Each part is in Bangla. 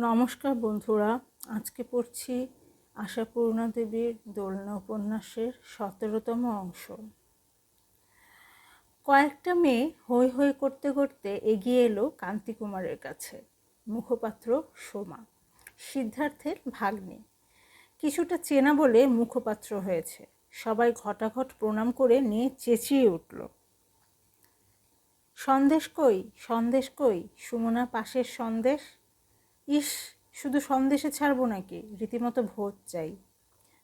নমস্কার বন্ধুরা, আজকে পড়ছি আশাপূর্ণা দেবীর দোলনা উপন্যাসের সতেরোতম অংশ। কয়েকটা মেয়ে হৈ হৈ করতে করতে এগিয়ে এলো কান্তিকুমারের কাছে। মুখপাত্র সোমা, সিদ্ধার্থের ভাগ্নে। কিছুটা চেনা বলে মুখপাত্র হয়েছে। সবাই ঘটাঘট প্রণাম করে নিয়ে চেঁচিয়ে উঠল। সন্দেশ কই সন্দেশ কই, সুমনা পাশের সন্দেশ? ইস, শুধু সন্দেশে ছাড়বো নাকি? রীতিমতো ভোট চাই।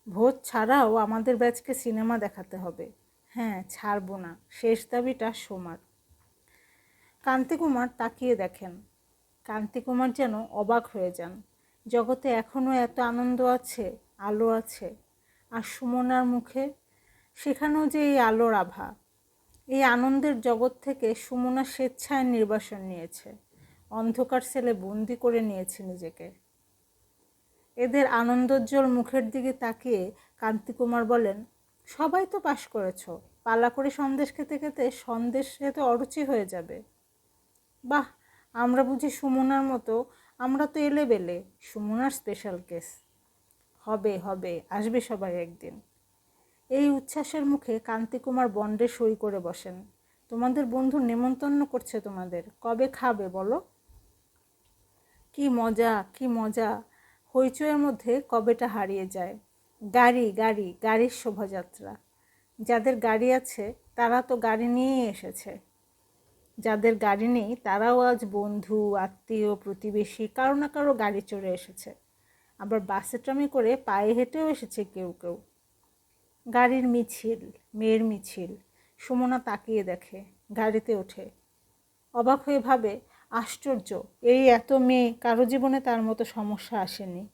ভোট ছাড়াও আমাদের ব্যাচকে সিনেমা দেখাতে হবে। হ্যাঁ ছাড়বো না। শেষ দাবিটা সোমার। কান্তিকুমার তাকিয়ে দেখেন। কান্তিকুমার যেন অবাক হয়ে যান। জগতে এখনও এত আনন্দ আছে, আলো আছে, আর সুমনার মুখে সেখানেও যে এই আলোর আভা। এই আনন্দের জগৎ থেকে সুমনা স্বেচ্ছায় নির্বাসন নিয়েছে। অন্ধকার সেলে বন্দি করে নিয়েছে নিজেকে। এদের আনন্দোজ্জ্বল মুখের দিকে তাকিয়ে কান্তিকুমার বলেন, সবাই তো পাশ করেছ, পালা করে সন্দেশ খেতে খেতে সন্দেশ খেতে অরুচি হয়ে যাবে। বাহ, আমরা বুঝি সুমনার মতো, আমরা তো এলে বেলে সুমনার স্পেশাল কেস হবে হবে, আসবে সবাই একদিন। এই উচ্ছ্বাসের মুখে কান্তিকুমার বন্ডে সই করে বসেন। তোমাদের বন্ধু নেমন্তন্ন করছে তোমাদের, কবে খাবে বলো? কি মজা কি মজা। হইচইয়ের মধ্যে কবেটা হারিয়ে যায়? গাড়ি গাড়ি, গাড়ির শোভাযাত্রা। যাদের গাড়ি আছে, তারা তো গাড়ি নিয়েই এসেছে। যাদের গাড়ি নেই, তারাও আজ বন্ধু, আত্মীয়, প্রতিবেশী, কারও না কারও গাড়ি চড়ে এসেছে। আবার বাসে ট্রামে করে পায়ে হেঁটেও এসেছে কেউ কেউ। গাড়ির মিছিল, মেয়ের মিছিল। সুমনা তাকিয়ে দেখে, গাড়িতে ওঠে। অবাক হয়ে ভাবে আশ্চর্য, এই এত মেয়ে কারও জীবনে তার মতো সমস্যা আসেনি।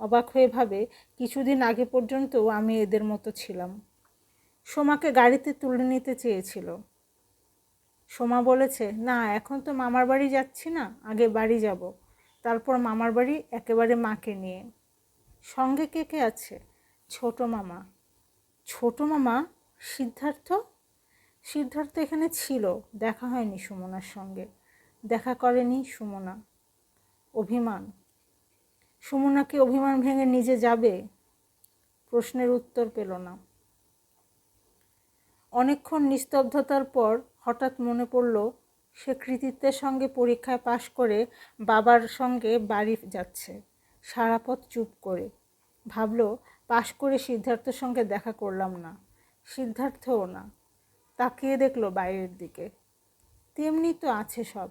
অবাক হয়ে ভাবে, কিছুদিন আগে পর্যন্তও আমি এদের মতো ছিলাম। সোমাকে গাড়িতে তুলে নিতে চেয়েছিল। সোমা বলেছে, না, এখন তো মামার বাড়ি যাচ্ছি না, আগে বাড়ি যাব। তারপর মামার বাড়ি একেবারে মাকে নিয়ে। সঙ্গে কে কে আছে? ছোট মামা। ছোট মামা? সিদ্ধার্থ? সিদ্ধার্থ এখানে ছিল, দেখা হয়নি সুমনার সঙ্গে। দেখা করেনি সুমনা। অভিমান। সুমনাকে অভিমান ভেঙে নিজে যাবে? প্রশ্নের উত্তর পেল না। অনেকক্ষণ নিস্তব্ধতার পর হঠাৎ মনে পড়ল, সে কৃতিত্বের সঙ্গে পরীক্ষায় পাশ করে বাবার সঙ্গে বাড়ি যাচ্ছে। সারা পথ চুপ করে। ভাবল, পাশ করে সিদ্ধার্থের সঙ্গে দেখা করলাম না। সিদ্ধার্থও না। তাকিয়ে দেখল বাইরের দিকে। তেমনি তো আছে সব।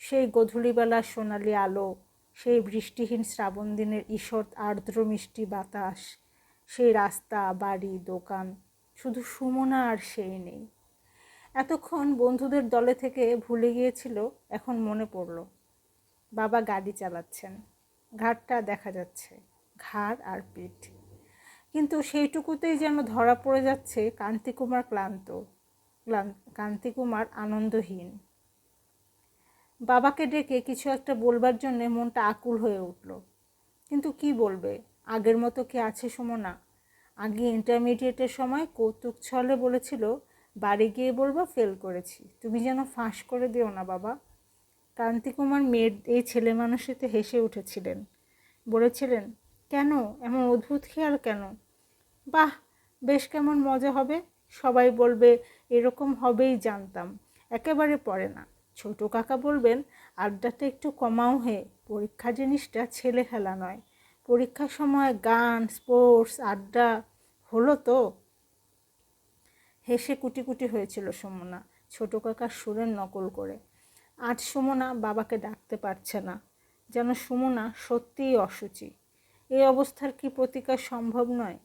সেই গধূলিবেলার সোনালি আলো, সেই বৃষ্টিহীন শ্রাবণ দিনের ঈষৎ আর্দ্র মিষ্টি বাতাস, সেই রাস্তা, বাড়ি, দোকান, শুধু সুমনা আর সেই নেই। এতক্ষণ বন্ধুদের দলে থেকে ভুলে গিয়েছিল, এখন মনে পড়ল, বাবা গাড়ি চালাচ্ছেন, ঘাটটা দেখা যাচ্ছে, ঘাড় আর পিঠ। কিন্তু সেইটুকুতেই যেন ধরা পড়ে যাচ্ছে কান্তিকুমার ক্লান্ত কান্তিকুমার আনন্দহীন। বাবাকে ডেকে কিছু একটা বলবার জন্যে মনটা আকুল হয়ে উঠল। কিন্তু কি বলবে? আগের মতো কি আছে সুমনা? আগে ইন্টারমিডিয়েটের সময় কৌতুক ছলে বলেছিল, বাড়ি গিয়ে বলব ফেল করেছি। তুমি যেন ফাঁস করে দিও না বাবা। কান্তিকুমার মেয়ের এই ছেলে মানুষেতে হেসে উঠেছিলেন। বলেছিলেন, কেন? এমন অদ্ভুত খেয়াল কেন? বাহ, বেশ কেমন মজা হবে। সবাই বলবে, এরকম হবেই জানতাম। একেবারে পড়ে না। ছোট কাকা বলবেন আড্ডাটা একটু কমাও হে। পরীক্ষা জিনিসটা ছেলে খেলা নয়। পরীক্ষার সময় গান, স্পোর্টস, আড্ডা হলো তো। হেসে কুটি কুটি হয়েছিল সুমনা, ছোট কাকার সুরের নকল করে। আজ সুমনা বাবাকে ডাকতে পারছে না, যেন সুমনা সত্যিই অসুচি। এই অবস্থার কি প্রতিকার সম্ভব নয়?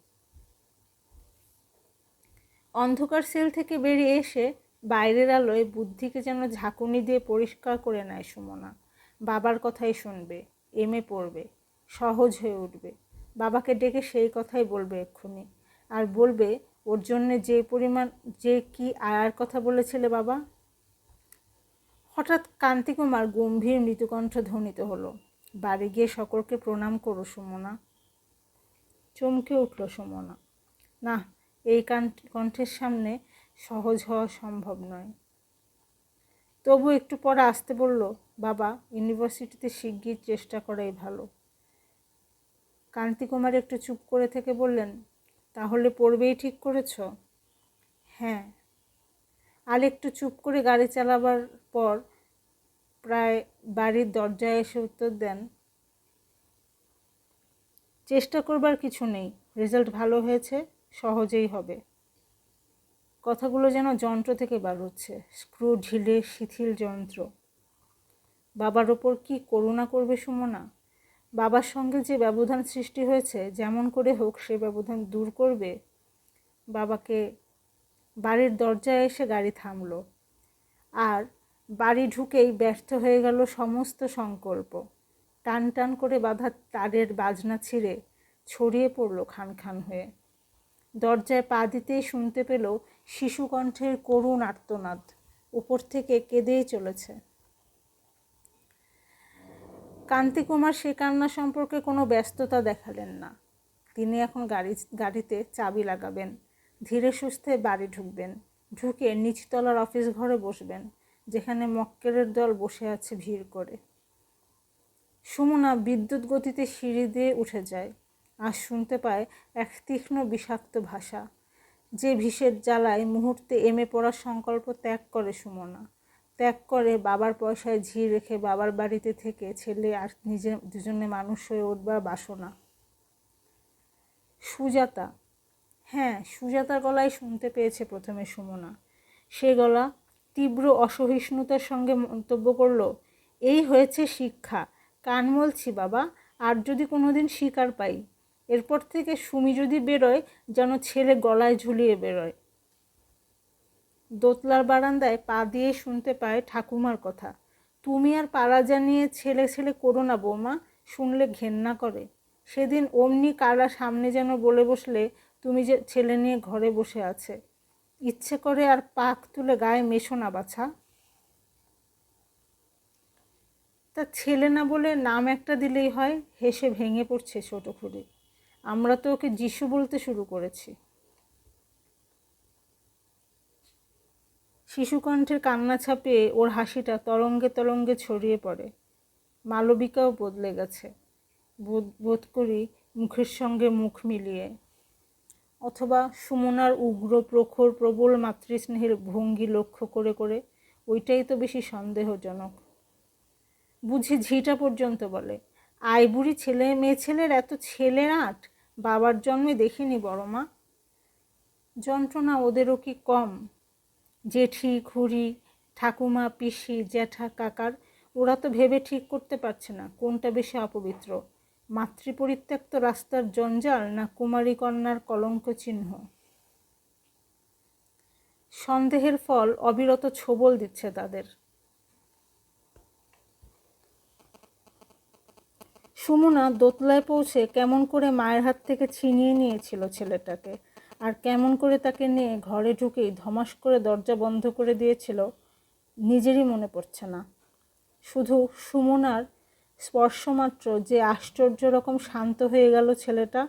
অন্ধকার সেল থেকে বেরিয়ে এসে বাইরের আলোয় বুদ্ধিকে যেন ঝাঁকুনি দিয়ে পরিষ্কার করে নেয় সুমনা। বাবার কথাই শুনবে, এমএ পড়বে, সহজ হয়ে উঠবে। বাবাকে ডেকে সেই কথাই বলবে এক্ষুনি। আর বলবে, ওর জন্যে যে পরিমাণ, যে কি আয়ার কথা বলেছিলে বাবা? হঠাৎ কান্তিকুমার গম্ভীর মৃত্যুকণ্ঠ ধ্বনিত হলো। বাড়ি গিয়ে সকলকে প্রণাম করো সুমনা। চমকে উঠল সুমনা। না এই কণ্ঠের সামনে সহজ হওয়া সম্ভব নয়। তবু একটু পরে আসতে বলল, বাবা, ইউনিভার্সিটিতে শিগগির চেষ্টা করাই ভালো। কান্তি কুমার একটু চুপ করে থেকে বললেন, তাহলে পড়বেই ঠিক করেছ? হ্যাঁ। আর একটু চুপ করে গাড়ি চালাবার পর প্রায় বাড়ির দরজায় এসে উত্তর দেন, চেষ্টা করবার কিছু নেই, রেজাল্ট ভালো হয়েছে, সহজেই হবে। কথাগুলো যেন যন্ত্র থেকে বার হচ্ছে স্ক্রু ঢিলে শিথিল যন্ত্র। বাবার ওপর কি করুণা করবে সুমনা? বাবার সঙ্গে যে ব্যবধান সৃষ্টি হয়েছে, যেমন করে হোক সে ব্যবধান দূর করবে। বাবাকে বাড়ির দরজায় এসে গাড়ি থামল। আর বাড়ি ঢুকেই ব্যর্থ হয়ে গেল সমস্ত সংকল্প। টান টান করে বাঁধা তারের বাজনা ছিঁড়ে ছড়িয়ে পড়ল খান খান হয়ে। দরজায় পা দিতেই শুনতে পেল শিশুকণ্ঠের করুণ আর্তনাদ উপর থেকে কেঁদেই চলেছে। কান্তিকুমার সে কান্না সম্পর্কে কোনো ব্যস্ততা দেখালেন না। তিনি এখন গাড়ি, গাড়িতে চাবি লাগাবেন, ধীরে সুস্থে বাড়ি ঢুকবেন, ঢুকে নিচতলার অফিস ঘরে বসবেন, যেখানে মক্কেলের দল বসে আছে ভিড় করে। সুমনা বিদ্যুৎ গতিতে সিঁড়ি দিয়ে উঠে যায় আর শুনতে পায় এক তীক্ষ্ণ বিষাক্ত ভাষা। যে বিষের জ্বালায় মুহূর্তে এমে পড়ার সংকল্প ত্যাগ করে সুমনা। ত্যাগ করে বাবার পয়সায় ঝি রেখে বাবার বাড়িতে থেকে ছেলে আর নিজে দুজনে মানুষ হয়ে উঠবার বাসনা। সুজাতা হ্যাঁ সুজাতার গলায় শুনতে পেয়েছে প্রথমে সুমনা। সে গলা তীব্র অসহিষ্ণুতার সঙ্গে মন্তব্য করল, এই হয়েছে শিক্ষা। কান মলছি বাবা, আর যদি কোনোদিন শিকার পাই এরপর থেকে সুমি যদি বেরোয়, যেন ছেলে গলায় ঝুলিয়ে বেরোয়। দোতলার বারান্দায় পা দিয়ে শুনতে পায় ঠাকুমার কথা। তুমি আর পাড়া জানিয়ে ছেলে ছেলে করো না বৌমা, শুনলে ঘেন্না করে। সেদিন অমনি কারা সামনে যেন বলে বসলে, তুমি যে ছেলে নিয়ে ঘরে বসে আছে। ইচ্ছে করে আর পাক তুলে গায়ে মেশো না বাছা। তা ছেলে না বলে নাম একটা দিলেই হয়, হেসে ভেঙে পড়ছে ছোটো খুঁড়ি। আমরা তো ওকে যিশু বলতে শুরু করেছি। শিশুকণ্ঠের কান্না ছাপিয়ে ওর হাসিটা তরঙ্গে তরঙ্গে ছড়িয়ে পড়ে। মালবিকাও বদলে গেছে। বোধ বোধ করি মুখের সঙ্গে মুখ মিলিয়ে। অথবা সুমনার উগ্র, প্রখর, প্রবল মাতৃস্নেহের ভঙ্গি লক্ষ্য করে করে ওইটাই তো বেশি সন্দেহজনক। বুঝি ঝিটা পর্যন্ত বলে, আইবুড়ি ছেলে, মেয়ে ছেলের এত ছেলের আট বাবার জন্মে দেখিনি বড় মা। যন্ত্রণা ওদেরও কি কম? জেঠি, খুড়ি, ঠাকুমা, পিসি, জ্যাঠা, কাকার, ওরা তো ভেবে ঠিক করতে পারছে না কোনটা বেশি অপবিত্র। মাতৃপরিত্যক্ত রাস্তার জঞ্জাল না কুমারী কন্যার কলঙ্ক চিহ্ন? সন্দেহের ফল অবিরত ছোবল দিচ্ছে তাদের। সুমনা দোতলায় পৌঁছে কেমন করে মায়ের হাত থেকে ছিনিয়ে নিয়েছিল ছেলেটাকে আর কেমন করে তাকে নিয়ে ঘরে ঢুকেই ধমাস করে দরজা বন্ধ করে দিয়েছিল নিজেরই মনে পড়ছে না। শুধু সুমনার স্পর্শমাত্র যে আশ্চর্য রকম শান্ত হয়ে গেল ছেলেটা,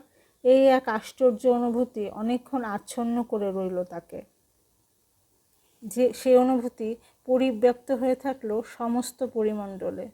এই এক আশ্চর্য অনুভূতি অনেকক্ষণ আচ্ছন্ন করে রইল তাকে। যে সে অনুভূতি পরিব্যাপ্ত হয়ে থাকল সমস্ত পরিমণ্ডলে।